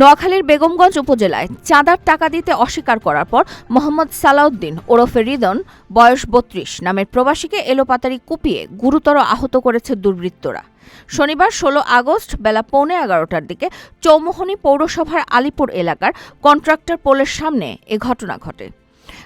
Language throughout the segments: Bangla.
নোয়াখালীর বেগমগঞ্জ উপজেলায় চাঁদার টাকা দিতে অস্বীকার করার পর মোহাম্মদ সালাউদ্দিন ওরফে রিদন, বয়স বত্রিশ, নামের প্রবাসীকে এলোপাতারি কুপিয়ে গুরুতর আহত করেছে দুর্বৃত্তরা। শনিবার ষোলো আগস্ট বেলা পৌনে এগারোটার দিকে চৌমোহনী পৌরসভার আলিপুর এলাকার কন্ট্রাক্টর পোলের সামনে এ ঘটনা ঘটে।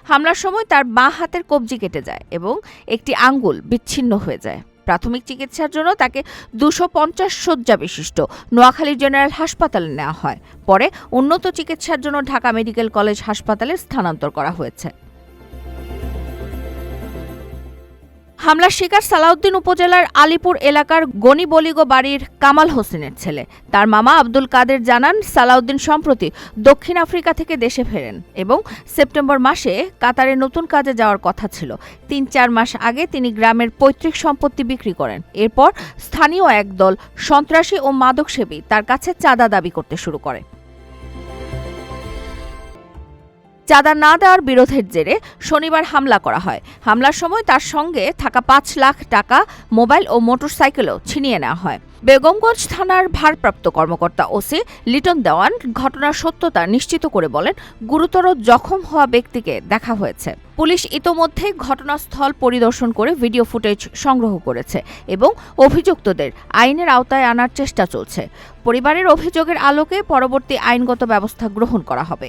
হামলার সময় তার বাঁ হাতের কবজি কেটে যায় এবং একটি আঙ্গুল বিচ্ছিন্ন হয়ে যায়। প্রাথমিক চিকিৎসার জন্য তাকে দুশো পঞ্চাশ শয্যা বিশিষ্ট। নোয়াখালী জেনারেল হাসপাতালে নেওয়া হয়। পরে উন্নত চিকিৎসার জন্য ঢাকা মেডিকেল কলেজ হাসপাতালে স্থানান্তর করা হয়েছে। হামলার শিকার সালাউদ্দিন উপজেলার আলিপুর এলাকার গনিবলিগো বাড়ির কামাল হোসেনের ছেলে। তার মামা আব্দুল কাদের জানান, সালাউদ্দিন সম্প্রতি দক্ষিণ আফ্রিকা থেকে দেশে ফেরেন এবং সেপ্টেম্বর মাসে কাতারে নতুন কাজে যাওয়ার কথা ছিল। তিন চার মাস আগে তিনি গ্রামের পৈতৃক সম্পত্তি বিক্রি করেন। এরপর স্থানীয় একদল সন্ত্রাসী ও মাদকসেবী তার কাছে চাঁদা দাবি করতে শুরু করে। চাঁদা না দেওয়ার বিরোধের জেরে শনিবার হামলা করা হয়। হামলার সময় তার সঙ্গে থাকা পাঁচ লাখ টাকা, মোবাইল ও মোটরসাইকেলও ছিনিয়ে নেওয়া হয়। বেগমগঞ্জ থানার ভারপ্রাপ্ত কর্মকর্তা ওসি লিটন দেওয়ান ঘটনার সত্যতা নিশ্চিত করে বলেন, গুরুতর জখম হওয়া ব্যক্তিকে দেখা হয়েছে। পুলিশ ইতোমধ্যেই ঘটনাস্থল পরিদর্শন করে ভিডিও ফুটেজ সংগ্রহ করেছে এবং অভিযুক্তদের আইনের আওতায় আনার চেষ্টা চলছে। পরিবারের অভিযোগের আলোকে পরবর্তী আইনগত ব্যবস্থা গ্রহণ করা হবে।